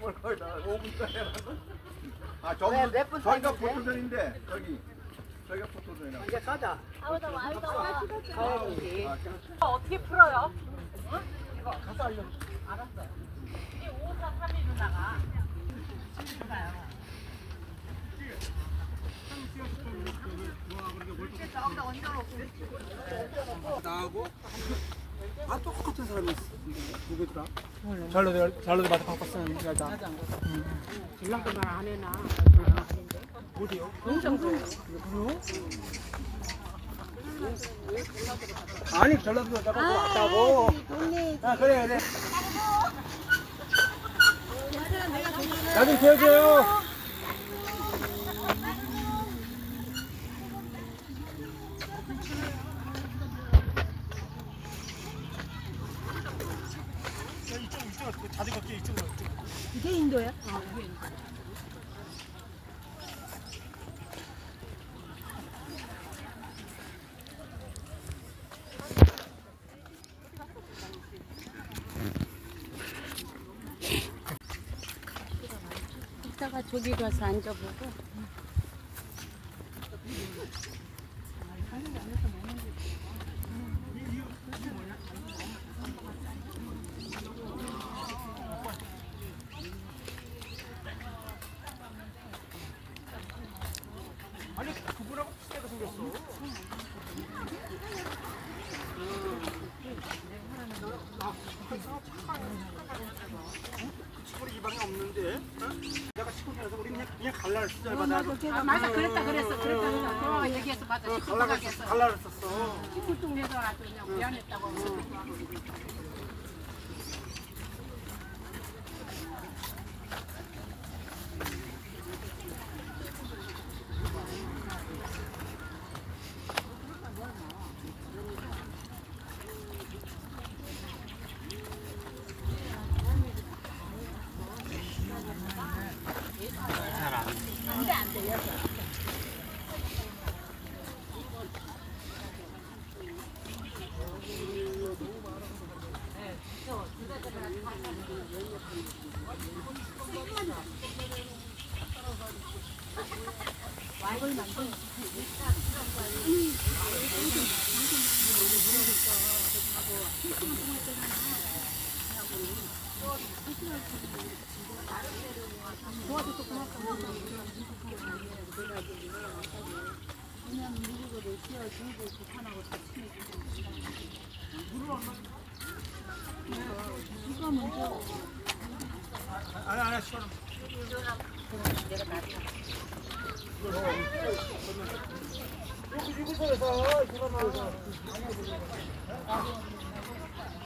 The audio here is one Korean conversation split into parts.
뭘 거의 다 5분 전에 아 왜, 저기 몇분 사이인데? 포토존인데 저기 저기가 포토존이라 이제 가자. 아우다 와이다 가야지. 어떻게 풀어요? 가서 알려. 알았어요. 이 5, 4, 3이 누나가. 나하고 아 똑같은 사람이 누구더라? 잘로들 마트 바꿔 쓰는 여자. 신랑도 말안 해나. 어디요? 아니 전라도 또 왔다고. 아 그래 그래. 나좀 태워줘요. 이게 인도야? 이따가 저기 가서 앉아보고 아니 그분하고 비슷하게 생겼어. 치골이 이 방에 없는데? 어? 내가 치골이라서 우리 갈라를 쓰자 받아. 아, 맞아. 그랬다, 그랬어. 그랬다, 그랬다. 어, 얘기해서 맞아. 어, 식구 갈라가 가게에서. 갈라를 썼어. 식구통에서 아주 그냥 미안했다고.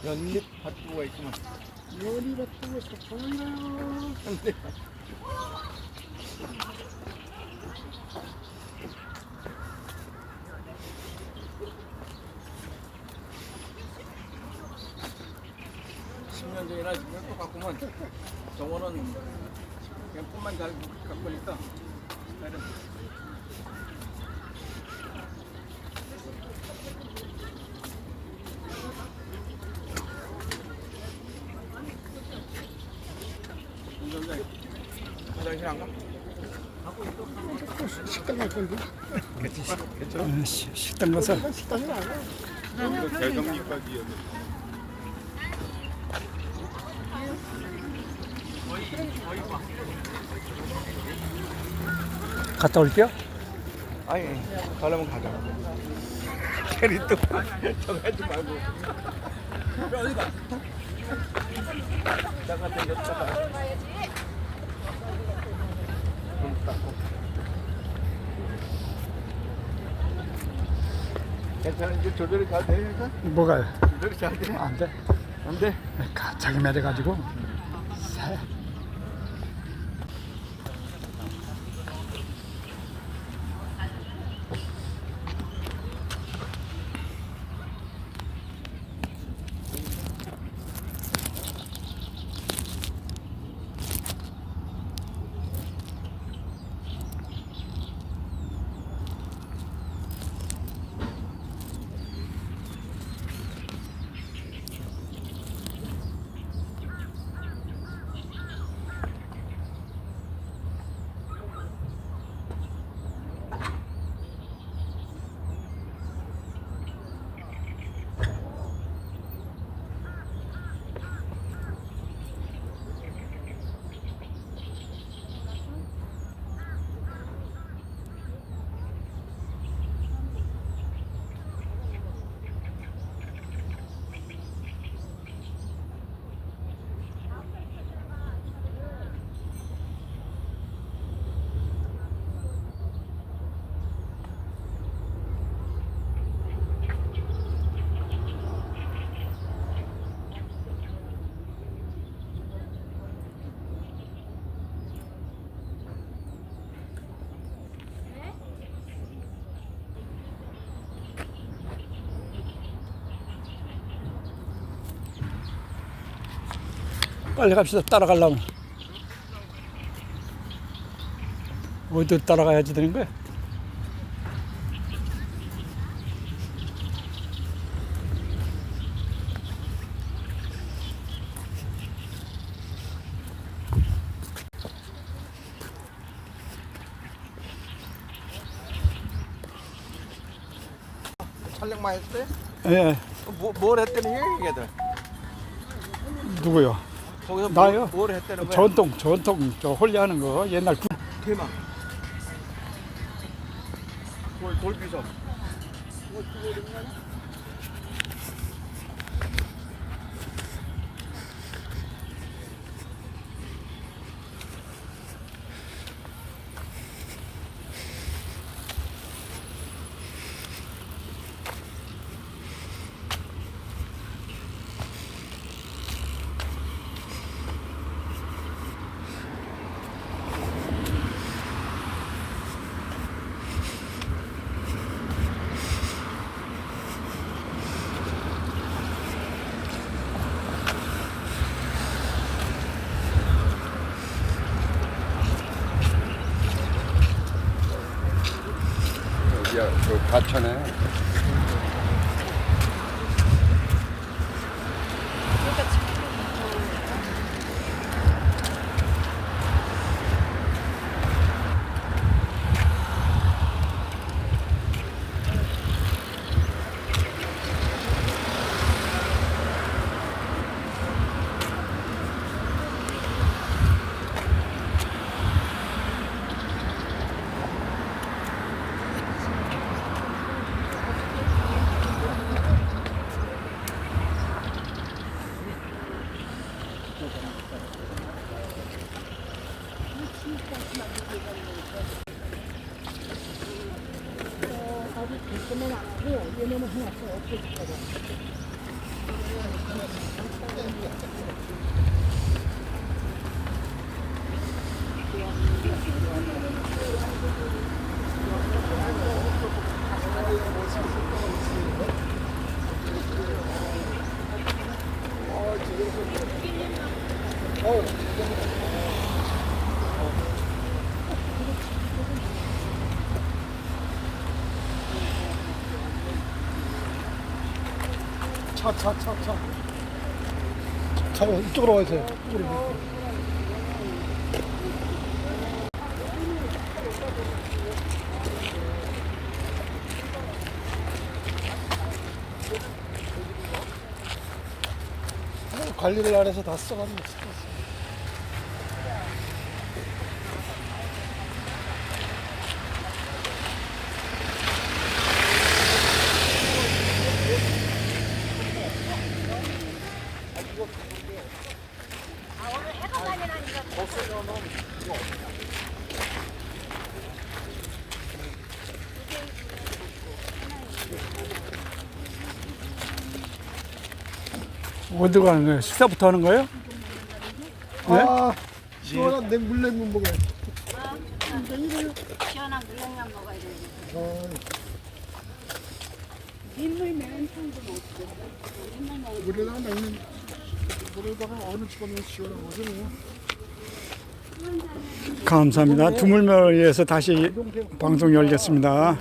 연립 밭두가 있구만 요리를 통해서 보는 전이나 지금 똑같구만 정원은 그냥 꿈만 잘 갖고 있다 스타일은 운전자 화장실 안 가? 식당 갈 건데. 음, 식당 가서 식당이 아니야. 대정리까지 갔다 올게요. 아니 가려면 가자 캐리 또 저거 하지 말고 어디 가 잠깐 들렸다가 이제 조절이 잘 되니까 뭐가요? 조절이 잘 돼. 안 돼. 안 돼. 갑자기 매려가지고. 빨리 갑시다. 따라가려면. 어디 따라가야지 되는 거야? 촬영 많이 했어요? 예, 뭐, 뭘 했더니 얘들 누구요? 거기서 나요? 뭘, 뭘 했다는 거야? 전통, 전통, 저 홀리하는 거 옛날 구... 대만 돌, 돌비석 여기야, 你们那没有，你们那很少，很少开的。 차, 차, 차, 차. 차, 이쪽으로 와주세요. 이쪽으로. 관리를 안 해서 다 써가지고. 어디 가는 거예요? 식사부터 하는 거예요? 네? 아, 시원한 냉 물냉면 먹어요. 시원한 물냉면 먹어야 돼. 물에다가 냉면, 물에다가 어느 집어넣으면 시원한 거잖아요. 감사합니다. 두물머리에서 다시 방송 열겠습니다.